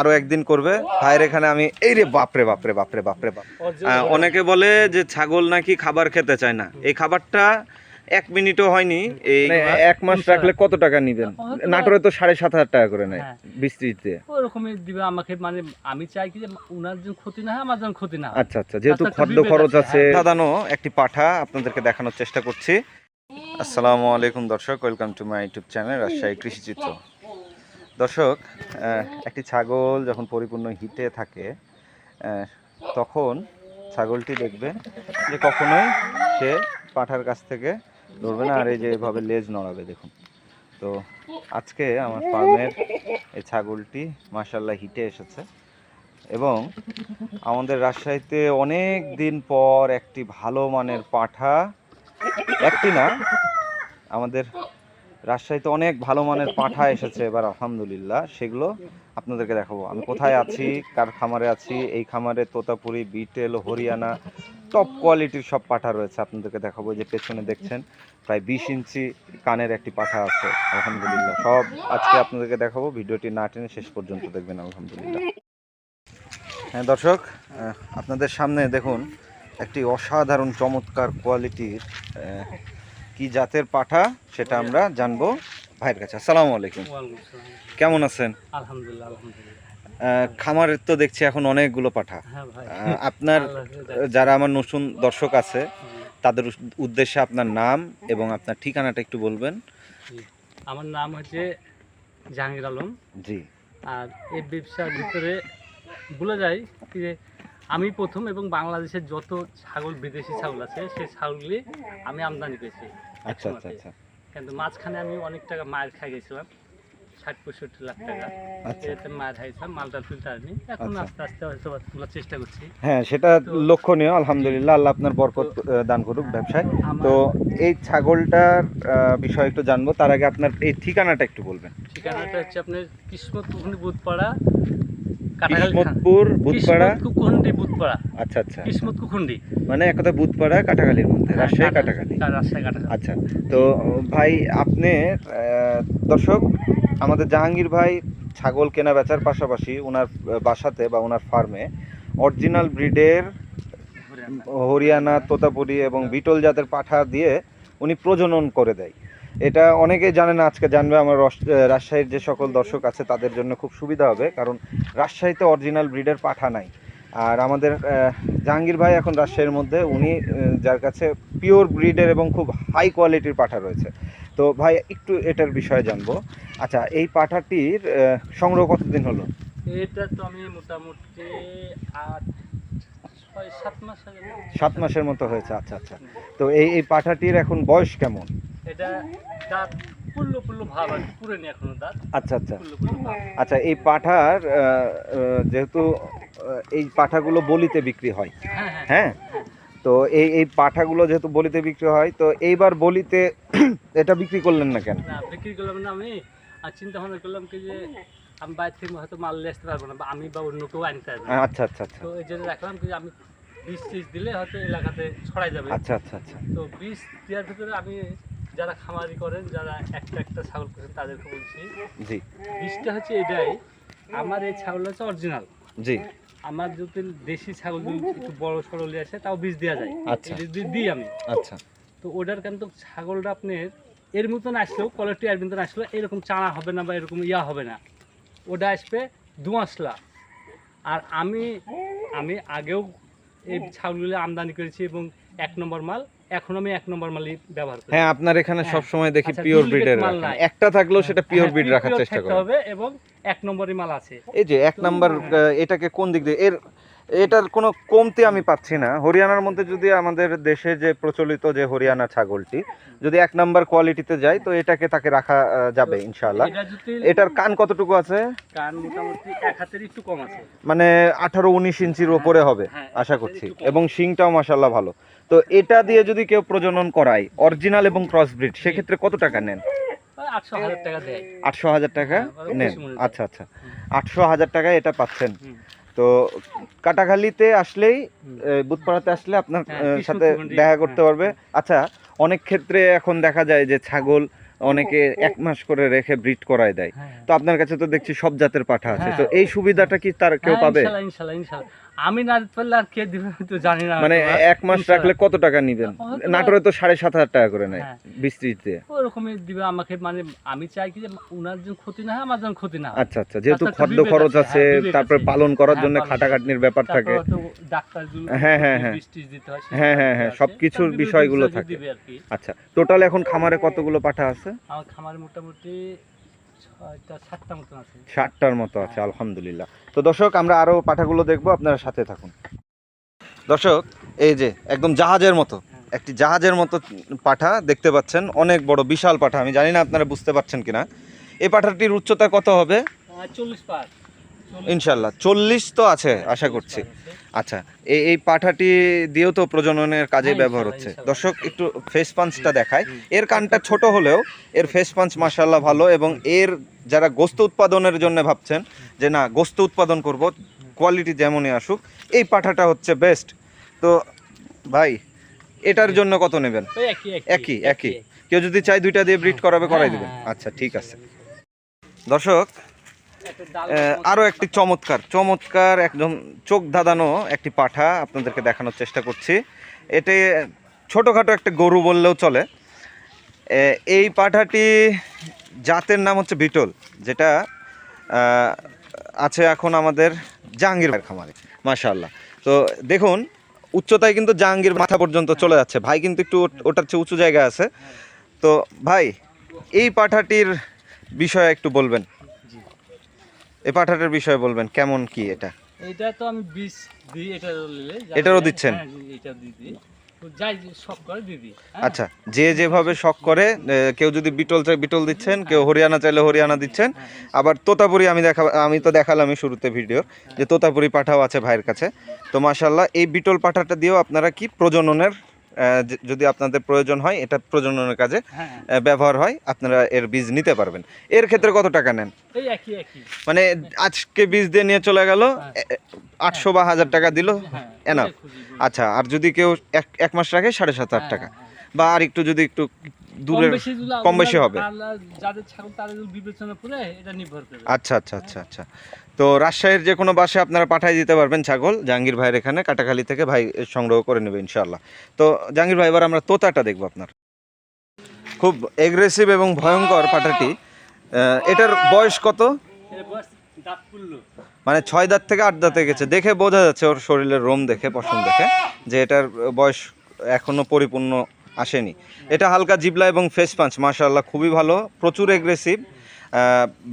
আরও একদিন করবে। ভাইয়ের এখানে আমি এই রে বাপরে বাপরে বাপরে বাপরে বাপ অনেকে বলে যে ছাগল নাকি খাবার খেতে চায় না। এই খাবারটা এক মিনিটও হয়নি। এই মানে এক মাস রাখলে কত টাকা নিবেন? নাটোরে তো সাড়ে সাত হাজার টাকা করে নেয় হ্যাঁ। বিস্তৃতিতে। ওরকমই দিবে আমাকে মানে আমি চাই কি যে উনার যেন ক্ষতি না হয় আমার যেন ক্ষতি না আচ্ছা আচ্ছা যেহেতু বিভেদ খরচ আছে, হ্যাঁ। একটি পাঠা আপনাদেরকে দেখানোর চেষ্টা করছি। আসসালামু আলাইকুম দর্শক welcome to my YouTube channel Rajshahi কৃষি চিত্র দর্শক একটি ছাগল যখন পরিপূর্ণ হিটে থাকে তখন ছাগলটি দেখবে যে কখনোই সে পাঠার কাছ থেকে ধরবে না, আর এই যে এভাবে লেজ নড়াবে, দেখুন। তো আজকে আমার ফার্মের এই ছাগলটি মাসাল্লাহ হিটে এসেছে এবং আমাদের রাজশাহীতে অনেক দিন পর একটি ভালো মানের পাঠা, একটি না, আমাদের রাজশাহীতে অনেক ভালো মানের পাঠা এসেছে এবার আলহামদুলিল্লাহ, সেগুলো আপনাদেরকে দেখাবো। আমি কোথায় আছি, কার খামারে আছি, এই খামারে তোতাপুরি, বিটেল, হরিয়ানা টপ কোয়ালিটির সব পাঠা রয়েছে আপনাদেরকে দেখাবো। যে পেছনে দেখছেন, প্রায় বিশ ইঞ্চি কানের একটি পাঠা আছে, আলহামদুলিল্লাহ। সব আজকে আপনাদেরকে দেখাবো, ভিডিওটি না টেনে শেষ পর্যন্ত দেখবেন, আলহামদুলিল্লাহ। হ্যাঁ দর্শক আপনাদের সামনে দেখুন, একটি অসাধারণ চমৎকার কোয়ালিটির কি জাতের পাঠা সেটা আমরা জানব ভাইয়ের কাছে। আসসালামু আলাইকুম। ওয়ালাইকুম কেমন আছেন? আলহামদুলিল্লাহ আলহামদুলিল্লাহ। খামারের তো দেখছি এখন অনেকগুলো পাঠা। হ্যাঁ আপনার যারা আমার নতুন দর্শক আছে তাদের উদ্দেশ্যে আপনার নাম এবং আপনার ঠিকানাটা একটু বলবেন। আমার নাম হচ্ছে জাহাঙ্গীর আলম। জি। আর এই ব্যবসার ভিতরে বলে যাই যে আমি প্রথম এবং বাংলাদেশের যত ছাগল বিদেশি ছাগল আছে সেই ছাগলগুলি আমি আমদানি করেছি। আচ্ছা আচ্ছা আচ্ছা। কিন্তু মাঝখানে আমি অনেক টাকা মায়ের খাই গেছিলাম ষাট পঁয়ষট্টি লাখ টাকা। আচ্ছা। এতে মায়ের খাইছিলাম মালটা ফিল্টার নি এখন আচ্ছা। আস্তে আস্তে হয়তো তোলার চেষ্টা করছি। হ্যাঁ সেটা লক্ষণীয় আলহামদুলিল্লাহ আল্লাহ আপনার বরকত দান করুক ব্যবসায়। তো এই ছাগলটার আহ, বিষয়ে একটু জানব। তার আগে আপনার এই ঠিকানাটা একটু বলবেন। ঠিকানাটা হচ্ছে আপনার কিসমত কুকুন্ডি বুধপাড়া কিসমতপুর বুধপাড়া। কুকুন্ডি বুধপাড়া। আচ্ছা আচ্ছা। কিসমত কুকুন্ডি মানে এক কথা বুধপাড়া কাটাখালীর মধ্যে হ্যাঁ, রাজশাহী কাটাখালী রাজশাহী কাটাখালী আচ্ছা তো ভাই আপনি দর্শক আমাদের জাহাঙ্গীর ভাই ছাগল কেনা বেচার পাশাপাশি ওনার বাসাতে বা ওনার ফার্মে অরিজিনাল ব্রিডের হরিয়ানা তোতাপুরি এবং বিটল জাতের পাঠা দিয়ে উনি প্রজনন করে দেয়। এটা অনেকেই জানে না আজকে জানবে আমার রাজশাহীর যে সকল দর্শক আছে তাদের জন্য খুব সুবিধা হবে কারণ রাজশাহীতে অরিজিনাল ব্রিডের পাঠা নাই। আর আমাদের জাহাঙ্গীর ভাই এখন রাজশাহীর মধ্যে উনি যার কাছে পিওর ব্রিডের এবং খুব হাই কোয়ালিটির পাঠা রয়েছে। তো ভাই একটু এটার বিষয়ে জানব। আচ্ছা এই পাঠাটির সংগ্রহ কতদিন হলো? এটা তো আমি মোটামুটি আট সাত মাসের মতো হয়েছে আচ্ছা আচ্ছা। তো এই এই পাঠাটির এখন বয়স কেমন? এটা দাঁত পুল্লো পুল্লো ভাব আর কি, পুরেনি এখনও দাঁত। আচ্ছা আচ্ছা। পুল্লো পুল্লো ভাব। আচ্ছা এই পাঠার যেহেতু এই পাঠাগুলো বলিতে বিক্রি হয়। হ্যাঁ হ্যাঁ হ্যাঁ। তো এই এই পাঠাগুলো যেহেতু বলিতে বিক্রি হয় তো এইবার বলিতে এটা বিক্রি করলেন না কেন? না বিক্রি করলাম না আমি। আর চিন্তা ভাবনা করলাম কি যে আমি বাইরে থেকে হয়তো মাল নিয়ে আসতে পারব না বা আমি বা অন্য কেউ আনতে পারব আচ্ছা আচ্ছা আচ্ছা। তো এই জন্য রাখলাম কি যে আমি বীজ টিজ দিলে হয়তো এলাকাতে ছড়াই যাবে। আচ্ছা আচ্ছা আচ্ছা। তো বীজ দেওয়ার ভিতরে আমি যারা খামারি করেন যারা একটা একটা ছাগল করেন তাদেরকে বলছি জি। বীজটা হচ্ছে এটাই আমার এই ছাগল হচ্ছে অরিজিনাল জি। আমার যদি দেশি ছাগল যদি একটু বড় সরলি আসে তাও বীজ দেওয়া যায়। আচ্ছা। যদি দিই আমি। আচ্ছা। তো ওটার কিন্তু ছাগলটা আপনার এর মতন আসলেও কোয়ালিটি এর মতন আসলেও এরকম চানা হবে না বা এরকম ইয়া হবে না। ওটা আসবে দু আসলা। আর আমি আমি আগেও এই ছাগলগুলো আমদানি করেছি এবং এক নম্বর মাল এখন আমি এক নম্বর মালই ব্যবহার করি। হ্যাঁ আপনার এখানে সবসময় সব সময় দেখি আচ্ছা, পিওর duplicate ব্রিডের একটা থাকলেও সেটা পিওর হ্যাঁ, ব্রিড রাখার চেষ্টা হবে এবং এক নম্বরই মাল আছে। এই যে এক নাম্বার এটাকে কোন দিক দিয়ে? এর এটার কোনো কমতি আমি পাচ্ছি না। হরিয়ানার মধ্যে যদি আমাদের দেশে যে প্রচলিত যে হরিয়ানা ছাগলটি যদি এক নাম্বার কোয়ালিটিতে যায় তো এটাকে তাকে রাখা যাবে যদি এটার কান কতটুকু আছে? কান মোটামুটি এক হাতের একটু কম আছে। মানে আঠারো উনিশ ইঞ্চির ওপরে হবে হ্যাঁ, আশা করছি। এবং শিংটাও মাসাল্লাহ ভালো। তো এটা দিয়ে যদি কেউ প্রজনন করায় অরিজিনাল এবং ক্রস ব্রিড সেক্ষেত্রে কত টাকা নেন? আটশো হাজার টাকা টাকা হ্যাঁ, নেন। মনে হয়। আচ্ছা আচ্ছা। আটশো হাজার টাকায় এটা পাচ্ছেন। তো কাটাখালিতে আসলেই। বুধপাড়াতে আসলে আপনার হ্যাঁ, সাথে দেখা করতে হ্যাঁ, পারবে। আচ্ছা অনেক ক্ষেত্রে এখন দেখা যায় যে ছাগল অনেকে এক মাস করে রেখে ব্রিড করায় দেয়। তো আপনার কাছে তো দেখছি সব জাতের পাঠা আছে। তো এই সুবিধাটা কি তার কেউ পাবে। আমি না পারলে আর কে দিবে তো জানি না মানে এক মাস রাখলে কত টাকা নিবেন? নাটোরে তো সাড়ে সাত হাজার টাকা করে নেয় হ্যাঁ। বিস্তৃতিতে। ওরকমই দিবে আমাকে মানে আমি চাই কি যে উনার যেন ক্ষতি না হয় আমার যেন ক্ষতি না আচ্ছা আচ্ছা যেহেতু খাদ্য খরচ আছে, হ্যাঁ, তারপরে পালন করার হ্যাঁ, জন্য খাটাখাটনির ব্যাপার থাকে। ডাক্তার জন্য হ্যাঁ, হ্যাঁ, হ্যাঁ। হয় হ্যাঁ, হ্যাঁ, সবকিছুর বিষয়গুলো থাকে। আচ্ছা টোটাল এখন খামারে কতগুলো পাঠা আছে? আমার খামারে মোটামুটি ষাটটার মতো আছে আলহামদুলিল্লাহ। তো দর্শক আমরা আরও পাঠাগুলো দেখব আপনারা সাথে থাকুন। দর্শক এই যে একদম জাহাজের মতো একটি জাহাজের মতো পাঠা দেখতে পাচ্ছেন। অনেক বড় বিশাল পাঠা আমি জানি না আপনারা বুঝতে পারছেন কিনা। এই পাঠাটির উচ্চতা কত হবে? চল্লিশ ইনশাল্লাহ চল্লিশ তো আছে আশা করছি। আচ্ছা এই এই পাঠাটি দিয়েও তো প্রজননের কাজে হ্যাঁ, ব্যবহার হচ্ছে। দর্শক একটু ফেস পাঞ্চটা দেখায় এর কানটা ছোট হলেও এর ফেস পাঞ্চ মাসাল্লাহ ভালো এবং এর যারা গোস্ত উৎপাদনের জন্য ভাবছেন যে না গোস্ত উৎপাদন করব কোয়ালিটি যেমনই আসুক এই পাঠাটা হচ্ছে বেস্ট তো ভাই এটার জন্য কত নেবেন? একই একই একই কেউ যদি চাই দুইটা দিয়ে ব্রিড করাবে করাই হ্যাঁ, দিবেন। হ্যাঁ। আচ্ছা ঠিক আছে। দর্শক একটা ডাল আহ, আরও একটি চমৎকার চমৎকার একদম চোখ ধাঁধানো একটি পাঠা আপনাদেরকে দেখানোর চেষ্টা করছি। এটি ছোটোখাটো একটা গরু বললেও চলে। এই পাঠাটি জাতের নাম হচ্ছে বিটল যেটা আছে এখন আমাদের জাহাঙ্গীর খামারে মাশাআল্লাহ। তো দেখুন উচ্চতায় কিন্তু জাহাঙ্গীর মাথা পর্যন্ত চলে যাচ্ছে। ভাই কিন্তু একটু ওটার চেয়ে উঁচু জায়গা আছে। তো ভাই এই পাঠাটির বিষয়ে একটু বলবেন। এই পাঠাটার বিষয়ে বলবেন কেমন কি এটা? এটা তো আমি বিষ দিই এটা এটারও দিচ্ছেন? হ্যাঁ, এটা দিই। হ্যাঁ। আচ্ছা যে যেভাবে শখ করে কেউ যদি বিটল চাই বিটল দিচ্ছেন কেউ হরিয়ানা চাইলে হরিয়ানা দিচ্ছেন। হ্যাঁ, আবার তোতাপুরি আমি দেখা আমি তো দেখালামই শুরুতে ভিডিও যে তোতাপুরি পাঠাও আছে ভাইয়ের কাছে। তো মাশাল্লাহ এই বিটল পাঠাটা দিয়েও আপনারা কি প্রজননের যদি আপনাদের প্রয়োজন হয় এটা প্রজননের কাজে হ্যাঁ। ব্যবহার হয় আপনারা এর বীজ নিতে পারবেন। এর ক্ষেত্রে কত টাকা নেন? মানে আজকে বীজ দিয়ে নিয়ে চলে গেল আটশো বা হাজার টাকা দিল হ্যাঁ খুঁজি, আচ্ছা আর যদি কেউ এক এক মাস রাখে সাড়ে সাত হাজার হ্যাঁ, টাকা। হ্যাঁ। বা আর একটু যদি একটু দূরে কম বেশি হবে। যাদের ছাগল তাদের বিবেচনা করে এটা নির্ভর করে। আচ্ছা আচ্ছা আচ্ছা আচ্ছা। তো রাজশাহীর যে কোনো বাসে আপনারা পাঠিয়ে দিতে পারবেন ছাগল। জাহাঙ্গীর ভাইয়ের এখানে কাটাখালি থেকে ভাই সংগ্রহ করে নেবে ইনশাল্লাহ তো জাহাঙ্গীর ভাই এবার আমরা তোতাটা দেখব আপনার। খুব এগ্রেসিভ এবং ভয়ঙ্কর পাঠাটি। এটার বয়স কত? মানে ছয় দাঁত থেকে আট দাঁতে গেছে। দেখে বোঝা যাচ্ছে ওর শরীরের রোম দেখে পশম দেখে যে এটার বয়স এখনও পরিপূর্ণ আসেনি। এটা হালকা জিবলা এবং ফেস পাঞ্চ মাশাআল্লাহ খুবই ভালো প্রচুর এগ্রেসিভ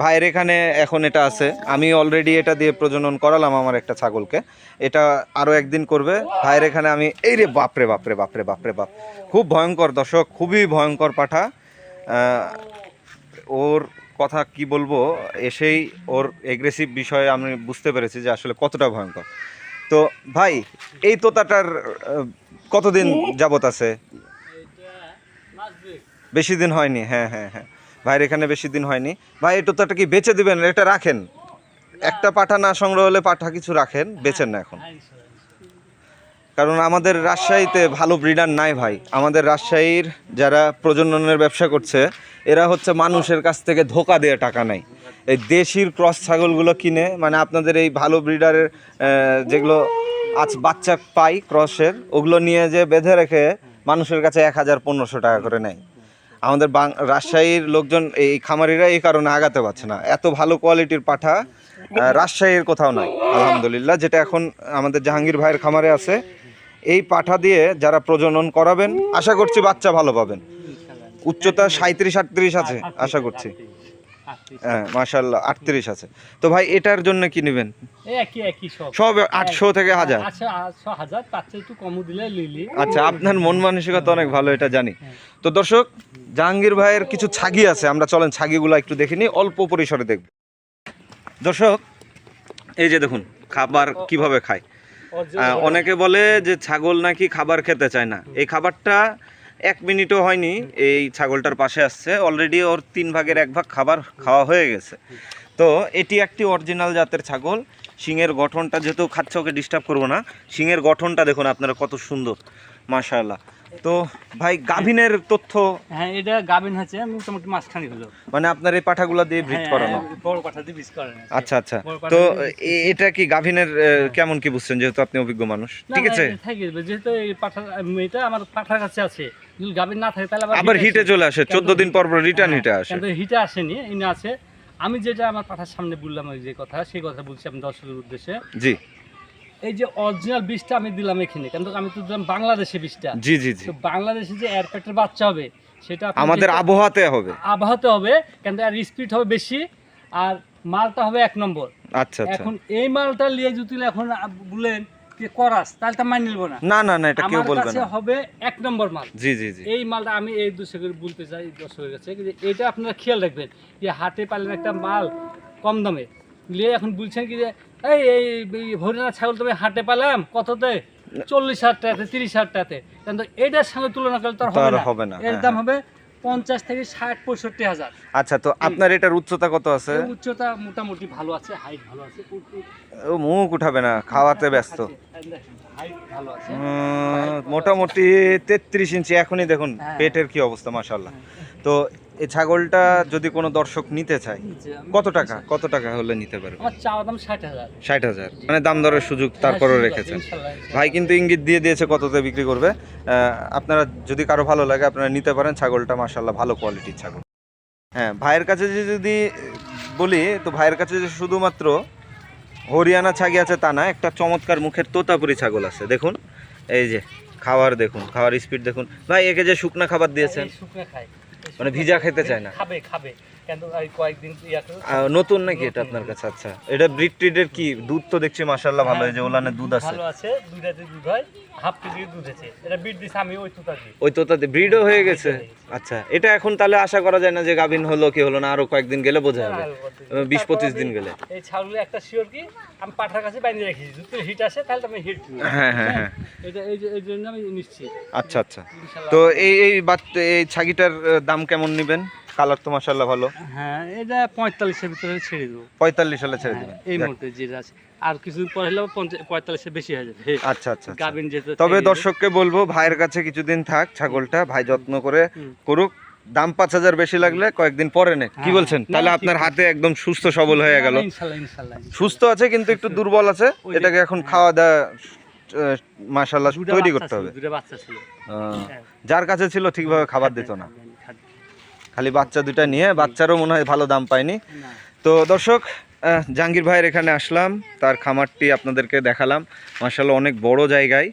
ভাইয়ের এখানে এখন এটা আছে। আমি অলরেডি এটা দিয়ে প্রজনন করালাম আমার একটা ছাগলকে। এটা আরও একদিন করবে। ভাইয়ের এখানে আমি এই রে বাপরে বাপরে বাপরে বাপরে বাপ। খুব ভয়ঙ্কর দর্শক খুবই ভয়ঙ্কর পাঠা। ওর কথা কি বলব এসেই ওর এগ্রেসিভ বিষয়ে আমি বুঝতে পেরেছি যে আসলে কতটা ভয়ঙ্কর। তো ভাই এই তোতাটার কতদিন যাবত আছে। বেশি দিন হয়নি হ্যাঁ হ্যাঁ হ্যাঁ। ভাইয়ের এখানে বেশি দিন হয়নি। ভাই এই তোতাটা কি বেচে দিবেন? এটা রাখেন। একটা পাঠা না সংগ্রহ হলে পাঠা কিছু রাখেন, বেচেন না এখন। কারণ আমাদের রাজশাহীতে ভালো ব্রিডার নাই ভাই। আমাদের রাজশাহীর যারা প্রজননের ব্যবসা করছে, এরা হচ্ছে মানুষের কাছ থেকে ধোকা দিয়ে টাকা নেয়। এই দেশির ক্রস ছাগলগুলো কিনে মানে আপনাদের এই ভালো ব্রিডারের যেগুলো আজ বাচ্চা পাই ক্রসের, ওগুলো নিয়ে যে বেঁধে রেখে মানুষের কাছে এক হাজার পনেরোশো টাকা করে নেয়। আমাদের রাজশাহীর লোকজন এই খামারিরা এই কারণে আগাতে পারছে না এত ভালো কোয়ালিটির পাঠা রাজশাহীর কোথাও নাই আলহামদুলিল্লাহ যেটা এখন আমাদের জাহাঙ্গীর ভাইয়ের খামারে আছে, এই পাঠা দিয়ে যারা প্রজনন করাবেন, আশা করছি বাচ্চা ভালো পাবেন। উচ্চতা সাঁত্রিশ আটত্রিশ আছে, আশা করছি। হ্যাঁ মাশাল্লাহ আটত্রিশ আছে। তো ভাই এটার জন্য কি নেবেন? সব। আটশো থেকে হাজার। আচ্ছা আচ্ছা আপনার মন মানসিকতা অনেক ভালো এটা জানি। হ্যাঁ। তো দর্শক জাহাঙ্গীর ভাইয়ের কিছু ছাগি আছে আমরা চলেন ছাগিগুলো একটু দেখে নিই অল্প পরিসরে দেখব। দর্শক এই যে দেখুন খাবার কীভাবে খায়। অনেকে বলে যে ছাগল নাকি খাবার খেতে চায় না। এই খাবারটা এক মিনিটও হয়নি, এই ছাগলটার পাশে আসছে। অলরেডি ওর তিন ভাগের এক ভাগ খাবার খাওয়া হয়ে গেছে। তো এটি একটি অরিজিনাল জাতের ছাগল। শিঙের গঠনটা যেহেতু খাচ্ছে, ওকে ডিস্টার্ব করব না। শিঙের গঠনটা দেখুন আপনারা কত সুন্দর, মাশাআল্লাহ। তো ভাই গাভিনের তথ্য হ্যাঁ এটা গাভিন হচ্ছে মোটামুটি মাঝখানি হলো। মানে আপনার এই পাঠাগুলা দিয়ে ব্রিড হ্যাঁ, করানো? বড় পাঠা দিয়ে বীজ করানো আচ্ছা আচ্ছা। তো এটা কি গাভিনের কেমন কি বুঝছেন যেহেতু আপনি অভিজ্ঞ মানুষ? ঠিক আছে? যেহেতু এই পাঠা এটা আমার পাঠার কাছে আছে। যদি গাভিন না থাকে তাহলে আবার হিটে চলে আসে কিন্তু- চোদ্দ দিন পর পর রিটার্ন হ্যাঁ, হিটে আসে। কিন্তু হিটে আসেনি ইনি আছে। আমি যেটা আমার পাঠার সামনে বললাম ওই যে কথা সেই কথা বলছি আমি দর্শকের উদ্দেশ্যে। জি। এই যে অরিজিনাল বীজটা আমি দিলাম এখানে কিন্তু আমি তো দিলাম বাংলাদেশে বীজটা জি জি জি। বাংলাদেশে যে এয়ারপেটের বাচ্চা হবে সেটা আমাদের আবহাওয়াতে হবে। আবহাওয়াতে হবে কিন্তু আর স্পিড হবে বেশি আর মালটা হবে এক নম্বর। আচ্ছা আচ্ছা। এখন এই মালটা লিয়ে যদি এখন বলেন যে করাস তাহলে তো মানি নিব না। না না না এটা কেউ বলবে কাছে না। হবে এক নম্বর মাল। জি জি জি। এই মালটা আমি এই দর্শকের বলতে চাই দর্শকের কাছে যে এটা আপনারা খেয়াল রাখবেন যে হাটে পালেন একটা মাল কম দামে। নিয়ে এখন বলছেন কি যে এই এই হরিয়ানা ছাগল তুমি হাটে পালাম কততে? চল্লিশ হাজার টাকাতে তিরিশ হাজার টাকাতে। কিন্তু এটার সঙ্গে তুলনা করলে তার হবে না এর হ্যাঁ, দাম হবে পঞ্চাশ থেকে ষাট পঁয়ষট্টি হাজার। আচ্ছা তো আপনার এটার উচ্চতা কত আছে? উচ্চতা মোটামুটি ভালো আছে হাইট ভালো আছে ও মুখ উঠাবে না খাওয়াতে ব্যস্ত। হাইট ভালো আছে। মোটামুটি তেত্রিশ ইঞ্চি এখনই দেখুন হ্যাঁ। পেটের কি অবস্থা মাশাল্লাহ তো এই ছাগলটা যদি কোনো দর্শক নিতে চায় কত টাকা? কত টাকা হলে নিতে পারবে? আমার চাওয়া দাম ষাট হাজার। ষাট হাজার। মানে দাম দরের সুযোগ তারপরেও হ্যাঁ, আছে, রেখেছেন। ভাই কিন্তু ইঙ্গিত দিয়ে দিয়েছে কততে বিক্রি করবে। আপনারা যদি কারও ভালো লাগে আপনারা নিতে পারেন। ছাগলটা মাশাল্লাহ ভালো কোয়ালিটির ছাগল। হ্যাঁ ভাইয়ের কাছে যে যদি বলি তো ভাইয়ের কাছে যে শুধুমাত্র হরিয়ানা ছাগি আছে তা না একটা চমৎকার মুখের তোতাপুরি ছাগল আছে। দেখুন এই যে খাবার দেখুন খাওয়ার স্পিড দেখুন। ভাই একে যে শুকনা খাবার দিয়েছেন। শুকনো খায়। মানে ভিজা খেতে চায় না। খাবে খাবে। নতুন নাকি এটা আপনার কাছে? আচ্ছা। এটা ব্রিড ট্রিডের কি দুধ তো দেখছি মাশাল্লাহ ভালো এই যে ওলানে দুধ আছে। ভালো আছে দুইটাতে দুধ হয় হাফ কেজি দুধ আছে। এটা বিট দিছে আমি ওই তুতা দিই ওই তোতাতে ব্রিডও হয়ে গেছে? আচ্ছা এটা এখন তাহলে আশা করা যায় না যে গাভিন হলো কি হলো না আরও কয়েকদিন গেলে বোঝা যাবে। বিশ পঁচিশ দিন গেলে। এই ছাগলের একটা শিওর কি আমি পাঠার কাছে বাইরে রেখেছি। যদি হিট আসে তাহলে আমি হিট হ্যাঁ হ্যাঁ হ্যাঁ। এটা এই যে এই জন্য আমি নিশ্চিত। আচ্ছা আচ্ছা। তো এই এই বাচ্চা এই ছাগিটার দাম কেমন নেবেন? কালার তো মাশাল্লাহ ভালো। হ্যাঁ এটা পঁয়তাল্লিশের ভিতরে ছেড়ে দেবো। পঁয়তাল্লিশ সালে ছেড়ে হ্যাঁ, দেবেন। এই মুহূর্তে যেটা আছে। আর কিছুদিন পর হলেও পঞ্চা- পঁয়তাল্লিশের বেশি হয়ে যাবে। আচ্ছা আচ্ছা আচ্ছা। গাবিন যেতে তবে দর্শককে বলব ভাইয়ের কাছে কিছুদিন থাক ছাগলটা ভাই যত্ন করে করুক। দাম পাঁচ হাজার বেশি লাগলে কয়েকদিন পরে নে। কি হ্যাঁ, বলছেন? তাহলে আপনার হাতে একদম সুস্থ সবল হয়ে গেল। সুস্থ আছে কিন্তু একটু দুর্বল আছে। এটাকে এখন খাওয়া দাওয়া মাশাল্লাহ দুটা তৈরি করতে হবে। হ্যাঁ। যার কাছে ছিল ঠিকভাবে খাবার দিত না। খালি বাচ্চা দুটা নিয়ে বাচ্চারও মনে হয় ভালো দাম পায়নি। তো দর্শক জাহাঙ্গীর ভাইয়ের এখানে আসলাম তার খামারটি আপনাদেরকে দেখালাম। মার্শাল্লাহ অনেক বড় জায়গায়।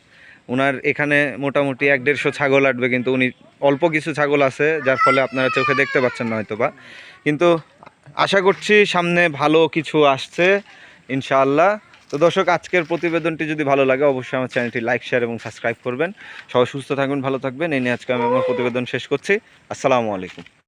ওনার এখানে মোটামুটি এক দেড়শো ছাগল আটবে কিন্তু উনি অল্প কিছু ছাগল আছে যার ফলে আপনারা চোখে দেখতে পাচ্ছেন না হয়তো বা কিন্তু আশা করছি সামনে ভালো কিছু আসছে ইনশাআল্লাহ। তো দর্শক আজকের প্রতিবেদনটি যদি ভালো লাগে অবশ্যই আমার চ্যানেলটি লাইক শেয়ার এবং সাবস্ক্রাইব করবেন। সবাই সুস্থ থাকবেন ভালো থাকবেন। এই নিয়ে আজকে আমি আমার প্রতিবেদন শেষ করছি। আসসালামু আলাইকুম।